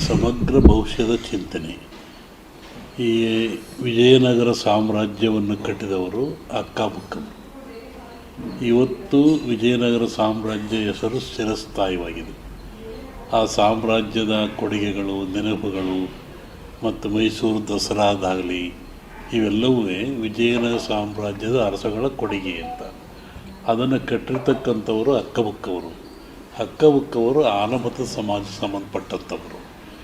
ಸಮಗ್ರ ಭವಿಷ್ಯದ ಚಿಂತನೆ. ಈ ವಿಜಯನಗರ ಸಾಮ್ರಾಜ್ಯವನ್ನು ಕಟ್ಟಿದವರು ಅಕ್ಕಪಕ್ಕ. ಇವತ್ತು ವಿಜಯನಗರ ಸಾಮ್ರಾಜ್ಯ ಹೆಸರು ಚಿರಸ್ಥಾಯಿವಾಗಿದೆ ಆ ಸಾಮ್ರಾಜ್ಯದ ಕೊಡುಗೆಗಳು, ನೆನಪುಗಳು ಮತ್ತು ಮೈಸೂರು ದಸರಾದಾಗಲಿ, ಇವೆಲ್ಲವೂ ವಿಜಯನಗರ ಸಾಮ್ರಾಜ್ಯದ ಅರಸಗಳ ಕೊಡುಗೆ ಅಂತ. ಅದನ್ನು ಕಟ್ಟಿರ್ತಕ್ಕಂಥವರು ಅಕ್ಕಬುಕ್ಕವರು ಅಕ್ಕಬುಕ್ಕವರು ಆನಮತ ಸಮಾಜ ಸಂಬಂಧಪಟ್ಟಂಥವರು.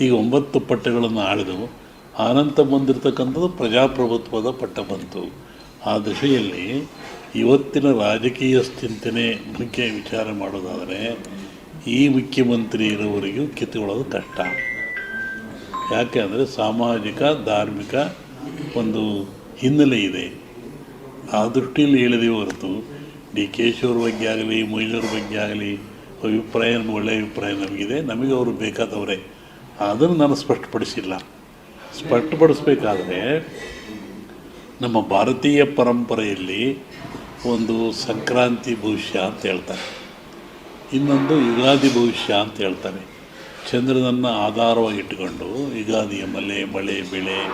ಈಗ ಒಂಬತ್ತು ಪಟ್ಟೆಗಳನ್ನು ಆಳಿದವು. ಆನಂತ ಬಂದಿರತಕ್ಕಂಥದ್ದು ಪ್ರಜಾಪ್ರಭುತ್ವದ ಪಟ್ಟ ಬಂತು. ಆ ದಿಶೆಯಲ್ಲಿ ಇವತ್ತಿನ ರಾಜಕೀಯ ಚಿಂತನೆ ಬಗ್ಗೆ ವಿಚಾರ ಮಾಡೋದಾದರೆ ಈ ಮುಖ್ಯಮಂತ್ರಿ ಇರೋವರೆಗೂ ಕಿತ್ತುಕೊಳ್ಳೋದು ಕಷ್ಟ. ಯಾಕೆ ಅಂದರೆ ಸಾಮಾಜಿಕ, ಧಾರ್ಮಿಕ ಒಂದು ಹಿನ್ನೆಲೆ ಇದೆ. ಆ ದೃಷ್ಟಿಯಲ್ಲಿ ಹೇಳಿದೆ ಹೊರತು ಡಿ ಕೆ ಬಗ್ಗೆ ಆಗಲಿ ಮೊಯ್ಲೂರ ಬಗ್ಗೆ ಆಗಲಿ ಅಭಿಪ್ರಾಯ ಒಳ್ಳೆಯ ಅಭಿಪ್ರಾಯ ನಮಗಿದೆ. ನಮಗೆ ಅವರು ಬೇಕಾದವರೇ. ಅದನ್ನು ನಾನು ಸ್ಪಷ್ಟಪಡಿಸಿಲ್ಲ. ಸ್ಪಷ್ಟಪಡಿಸ್ಬೇಕಾದ್ರೆ ನಮ್ಮ ಭಾರತೀಯ ಪರಂಪರೆಯಲ್ಲಿ ಒಂದು ಸಂಕ್ರಾಂತಿ ಭವಿಷ್ಯ ಅಂತ ಹೇಳ್ತಾರೆ. ಇನ್ನೊಂದು ಯುಗಾದಿ ಭವಿಷ್ಯ ಅಂತ ಹೇಳ್ತಾರೆ. ಚಂದ್ರನನ್ನು ಆಧಾರವಾಗಿ ಇಟ್ಟುಕೊಂಡು ಯುಗಾದಿಯ ಮಲೆ, ಮಳೆ, ಬೆಳೆ,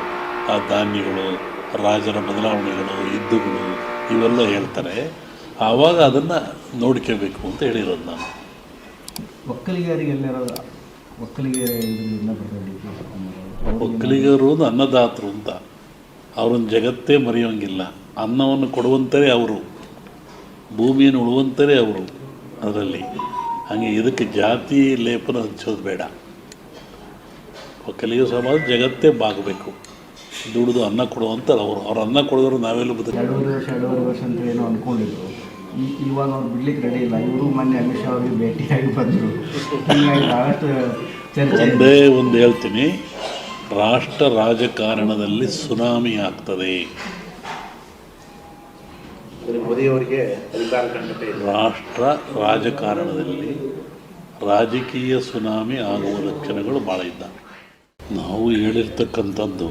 ಆ ಧಾನ್ಯಗಳು, ರಾಜರ ಬದಲಾವಣೆಗಳು, ಯುದ್ಧಗಳು ಇವೆಲ್ಲ ಹೇಳ್ತಾರೆ. ಆವಾಗ ಅದನ್ನು ನೋಡ್ಕೋಬೇಕು ಅಂತ ಹೇಳಿರೋದು ನಾನು. ಒಕ್ಕಲಿಗರಿಗೆ ಎಲ್ಲಾರ ಒಕ್ಕಲಿಗೆ ಇದರಿಂದ ಬರ್ತಾರೆ ಡಿ ಕೆ ಶಿವಕುಮಾರ್ ಒಕ್ಕಲಿಗರು ಒಂದು ಅನ್ನದಾತರು ಅಂತ. ಅವ್ರನ್ನ ಜಗತ್ತೇ ಮರೆಯೋಂಗಿಲ್ಲ. ಅನ್ನವನ್ನು ಕೊಡುವಂಥರೇ ಅವರು. ಭೂಮಿಯನ್ನು ಉಳುವಂಥರೇ ಅವರು ಅದರಲ್ಲಿ. ಹಾಗೆ ಇದಕ್ಕೆ ಜಾತಿ ಲೇಪನ ಹಚ್ಚೋದು ಬೇಡ. ಒಕ್ಕಲಿಗ ಸಮಾಜ ಜಗತ್ತೇ ಬಾಗಬೇಕು. ದುಡಿದು ಅನ್ನ ಕೊಡುವಂತ ಅವರು. ಅವ್ರು ಅನ್ನ ಕೊಡಿದ್ರು ನಾವೆಲ್ಲ ಬದುಕ ಎರಡೂವರೆ ವರ್ಷ ಎರಡೂವರೆ ವರ್ಷ ಅಂತ ಏನೋ ಅಂದ್ಕೊಂಡಿದ್ರು ಇವಾಗ ಅವ್ರು ಬಿಡ್ಲಿಕ್ಕೆ ರೆಡಿ ಇಲ್ಲ. ಇವರು ಮೊನ್ನೆ ಅಮಿತ್ ಶಾ ಅವ್ರಿಗೆ ಭೇಟಿಯಾಗಿ ಬಂದರು. ಹೀಗಾಗಿ ಭಾಳಷ್ಟು ಚರ್ಚೆ ಇದೆ. ಒಂದೇ ಒಂದು ಹೇಳ್ತೀನಿ. ರಾಷ್ಟ್ರ ರಾಜಕಾರಣದಲ್ಲಿ ಸುನಾಮಿ ಆಗ್ತದೆ. ಮೋದಿಯವರಿಗೆ ರಾಷ್ಟ್ರ ರಾಜಕಾರಣದಲ್ಲಿ ರಾಜಕೀಯ ಸುನಾಮಿ ಆಗುವ ಲಕ್ಷಣಗಳು ಭಾಳ ಇದ್ದಾವೆ ನಾವು ಹೇಳಿರ್ತಕ್ಕಂಥದ್ದು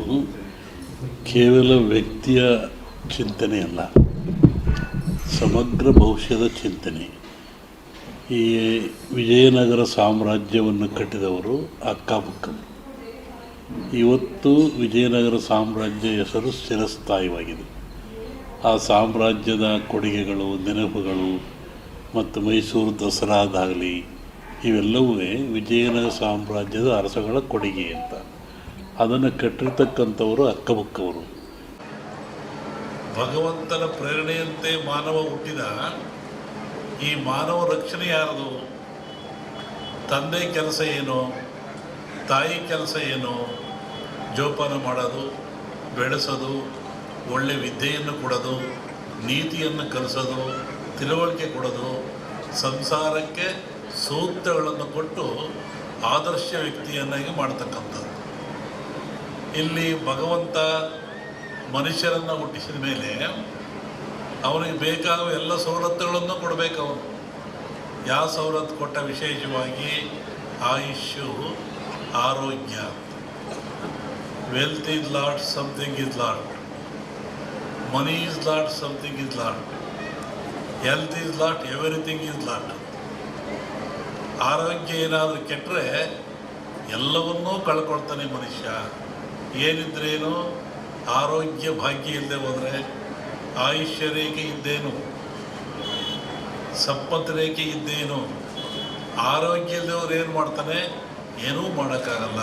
ಕೇವಲ ವ್ಯಕ್ತಿಯ ಚಿಂತನೆ ಅಲ್ಲ. ಸಮಗ್ರ ಭವಿಷ್ಯದ ಚಿಂತನೆ. ಈ ವಿಜಯನಗರ ಸಾಮ್ರಾಜ್ಯವನ್ನು ಕಟ್ಟಿದವರು ಅಕ್ಕಪಕ್ಕ. ಇವತ್ತು ವಿಜಯನಗರ ಸಾಮ್ರಾಜ್ಯ ಹೆಸರು ಚಿರಸ್ಥಾಯಿವಾಗಿದೆ ಆ ಸಾಮ್ರಾಜ್ಯದ ಕೊಡುಗೆಗಳು, ನೆನಪುಗಳು ಮತ್ತು ಮೈಸೂರು ದಸರಾದಾಗಲಿ, ಇವೆಲ್ಲವೂ ವಿಜಯನಗರ ಸಾಮ್ರಾಜ್ಯದ ಅರಸಗಳ ಕೊಡುಗೆ ಅಂತ. ಅದನ್ನು ಕಟ್ಟಿರ್ತಕ್ಕಂಥವರು ಅಕ್ಕಬುಕ್ಕವರು ಭಗವಂತನ ಪ್ರೇರಣೆಯಂತೆ ಮಾನವ ಹುಟ್ಟಿದ ಈ ಮಾನವ ರಕ್ಷಣೆ ಯಾರದು? ತಂದೆ ಕೆಲಸ ಏನು? ತಾಯಿ ಕೆಲಸ ಏನು? ಜೋಪಾನ ಮಾಡೋದು, ಬೆಳೆಸೋದು, ಒಳ್ಳೆ ವಿದ್ಯೆಯನ್ನು ಕೊಡೋದು, ನೀತಿಯನ್ನು ಕಲಿಸೋದು, ತಿಳುವಳಿಕೆ ಕೊಡೋದು, ಸಂಸಾರಕ್ಕೆ ಸೂತ್ರಗಳನ್ನು ಕೊಟ್ಟು ಆದರ್ಶ ವ್ಯಕ್ತಿಯನ್ನಾಗಿ ಮಾಡ್ತಕ್ಕಂಥದ್ದು. ಇಲ್ಲಿ ಭಗವಂತ ಮನುಷ್ಯರನ್ನು ಹುಟ್ಟಿಸಿದ ಮೇಲೆ ಅವನಿಗೆ ಬೇಕಾದ ಎಲ್ಲ ಸವಲತ್ತುಗಳನ್ನು ಕೊಡಬೇಕು ಅವನು. ಯಾವ ಸವಲತ್ತು ಕೊಟ್ಟ ವಿಶೇಷವಾಗಿ ಆಯುಷ್ಯು, ಆರೋಗ್ಯ. Wealth is lost something is lost money is lost something is lost health is lost everything is lost ಆರೋಗ್ಯ ಏನಾದರೂ ಕೆಟ್ಟರೆ ಎಲ್ಲವನ್ನೂ ಕಳ್ಕೊಳ್ತಾನೆ ಮನುಷ್ಯ. ಏನಿದ್ರೇನು? ಆರೋಗ್ಯ ಭಾಗ್ಯ ಇಲ್ಲದೆ ಹೋದರೆ ಆಯುಷ್ಯ ರೇಖೆ ಇದ್ದೇನು? ಸಂಪತ್ ರೇಖೆ ಇದ್ದೇನು? ಆರೋಗ್ಯ ಇಲ್ಲದವ್ರು ಏನು ಮಾಡ್ತಾನೆ? ಏನೂ ಮಾಡೋಕ್ಕಾಗಲ್ಲ.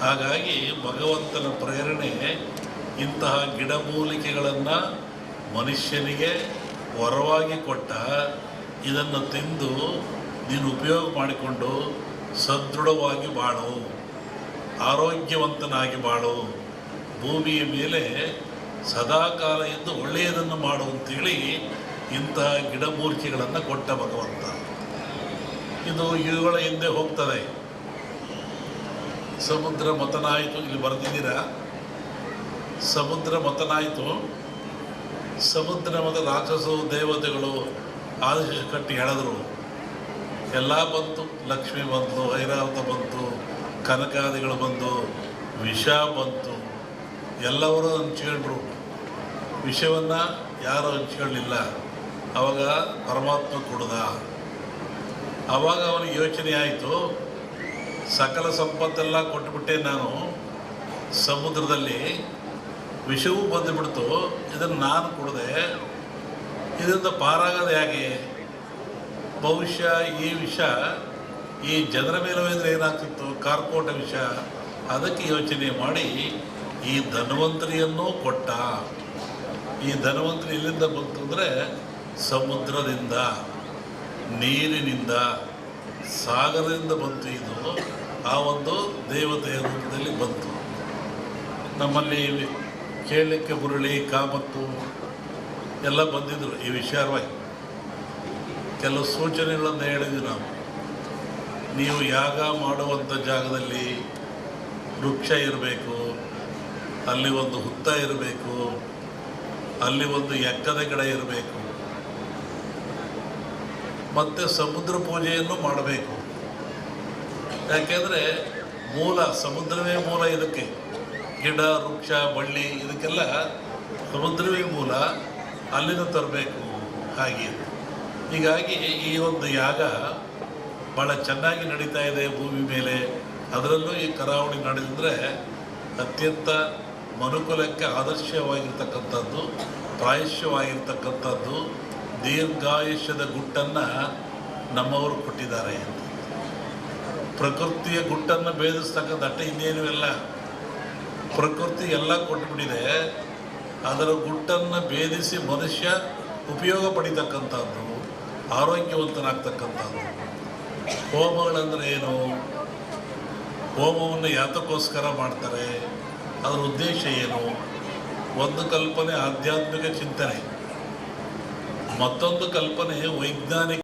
ಹಾಗಾಗಿ ಭಗವಂತನ ಪ್ರೇರಣೆ ಇಂತಹ ಗಿಡಮೂಲಿಕೆಗಳನ್ನು ಮನುಷ್ಯನಿಗೆ ವರವಾಗಿ ಕೊಟ್ಟ ಇದನ್ನು ತಿಂದು ನೀನು ಉಪಯೋಗ ಮಾಡಿಕೊಂಡು ಸದೃಢವಾಗಿ ಬಾಳು. ಆರೋಗ್ಯವಂತನಾಗಿ ಬಾಳು. ಭೂಮಿಯ ಮೇಲೆ ಸದಾಕಾಲ ಎಂದು ಒಳ್ಳೆಯದನ್ನು ಮಾಡು ಅಂತೇಳಿ ಇಂತಹ ಗಿಡಮೂರ್ತಿಗಳನ್ನು ಕೊಟ್ಟ ಭಗವಂತ. ಇದು ಇವುಗಳ ಹಿಂದೆ ಹೋಗ್ತದೆ. ಸಮುದ್ರ ಮತನಾಯಿತು, ಇಲ್ಲಿ ಬರೆದಿದ್ದೀರಾ? ಸಮುದ್ರ ಮತನಾಯಿತು. ಸಮುದ್ರ ಮತ್ತು ರಾಕ್ಷಸರು, ದೇವತೆಗಳು ಆದೇಶ ಕಟ್ಟಿ ಎಳೆದರು. ಎಲ್ಲ ಬಂತು, ಲಕ್ಷ್ಮಿ ಬಂತು, ಐರಾವತ ಬಂತು, ಕನಕಾದಿಗಳು ಬಂದು, ವಿಷ ಬಂತು. ಎಲ್ಲವರು ಹಂಚ್ಕೊಂಡ್ರು ವಿಷಯವನ್ನು ಯಾರು ಹಂಚ್ಕೊಳ್ಳಿಲ್ಲ ಅವಾಗ ಪರಮಾತ್ಮ ಕೊಡದ. ಆವಾಗ ಅವನಿಗೆ ಯೋಚನೆ ಆಯಿತು. ಸಕಲ ಸಂಪತ್ತೆಲ್ಲ ಕೊಟ್ಟುಬಿಟ್ಟೆ ನಾನು. ಸಮುದ್ರದಲ್ಲಿ ವಿಷವೂ ಬಂದುಬಿಡ್ತು. ಇದನ್ನು ನಾನು ಕೊಡದೆ. ಇದರಿಂದ ಪಾರಾಗೋದು ಹೇಗೆ? ಬಹುಶಃ ಈ ವಿಷ ಈ ಜನರ ಮೇಲೆ ಹೋದ್ರೆ ಏನಾಗ್ತಿತ್ತು? ಕಾರ್ಕೋಟ ವಿಷ. ಅದಕ್ಕೆ ಯೋಚನೆ ಮಾಡಿ ಈ ಧನ್ವಂತರಿಯನ್ನು ಕೊಟ್ಟ. ಈ ಧನ್ವಂತರಿ ಎಲ್ಲಿಂದ ಬಂತು ಅಂದರೆ ಸಮುದ್ರದಿಂದ, ನೀರಿನಿಂದ, ಸಾಗರದಿಂದ ಬಂತು ಇದು. ಆ ಒಂದು ದೇವತೆಯ ರೂಪದಲ್ಲಿ ಬಂತು. ನಮ್ಮಲ್ಲಿ ಕೇಳಲಿಕ್ಕೆ ಬುರುಳಿ ಕಾಮತ್ತು ಎಲ್ಲ ಬಂದಿದ್ದರು ಈ ವಿಚಾರವಾಗಿ. ಕೆಲವು ಸೂಚನೆಗಳನ್ನು ಹೇಳಿದ್ವಿ ನಾವು. ನೀವು ಯಾಗ ಮಾಡುವಂಥ ಜಾಗದಲ್ಲಿ ವೃಕ್ಷ ಇರಬೇಕು ಅಲ್ಲಿ ಒಂದು ಹುತ್ತ ಇರಬೇಕು, ಅಲ್ಲಿ ಒಂದು ಎಕ್ಕದ ಗಿಡ ಇರಬೇಕು, ಮತ್ತು ಸಮುದ್ರ ಪೂಜೆಯನ್ನು ಮಾಡಬೇಕು. ಯಾಕೆಂದರೆ ಮೂಲ, ಸಮುದ್ರವೇ ಮೂಲ ಇದಕ್ಕೆ. ಗಿಡ, ವೃಕ್ಷ, ಬಳ್ಳಿ ಇದಕ್ಕೆಲ್ಲ ಸಮುದ್ರವೇ ಮೂಲ, ಅಲ್ಲಿಂದ ತರಬೇಕು ಹಾಗೆ. ಹೀಗಾಗಿ ಈ ಒಂದು ಯಾಗ ಭಾಳ ಚೆನ್ನಾಗಿ ನಡೀತಾ ಇದೆ ಭೂಮಿ ಮೇಲೆ. ಅದರಲ್ಲೂ ಈ ಕರಾವಳಿ ನಡೆದಿದ್ರೆ ಅತ್ಯಂತ ಮನುಕುಲಕ್ಕೆ ಆದರ್ಶವಾಗಿರ್ತಕ್ಕಂಥದ್ದು, ಪ್ರಾಯಶ್ಯವಾಗಿರ್ತಕ್ಕಂಥದ್ದು, ದೀರ್ಘಾಯುಷ್ಯದ ಗುಟ್ಟನ್ನು ನಮ್ಮವರು ಕೊಟ್ಟಿದ್ದಾರೆ ಪ್ರಕೃತಿಯ ಗುಟ್ಟನ್ನು ಭೇದಿಸ್ತಕ್ಕಂಥ ಅಟ್ಟ ಇನ್ನೇನು ಇಲ್ಲ. ಪ್ರಕೃತಿ ಎಲ್ಲ ಕೊಟ್ಬಿಟ್ಟಿದೆ. ಅದರ ಗುಟ್ಟನ್ನು ಭೇದಿಸಿ ಮನುಷ್ಯ ಉಪಯೋಗ ಪಡಿತಕ್ಕಂಥದ್ದು, ಆರೋಗ್ಯವಂತನಾಗ್ತಕ್ಕಂಥದ್ದು. ಹೋಮಗಳಂದ್ರೆ ಏನು? ಹೋಮವನ್ನು ಯಾತಕ್ಕೋಸ್ಕರ ಮಾಡ್ತಾರೆ? ಅದರ ಉದ್ದೇಶ ಏನು? ಒಂದು ಕಲ್ಪನೆ ಆಧ್ಯಾತ್ಮಿಕ ಚಿಂತನೆ. ಮತ್ತೊಂದು ಕಲ್ಪನೆ ವೈಜ್ಞಾನಿಕ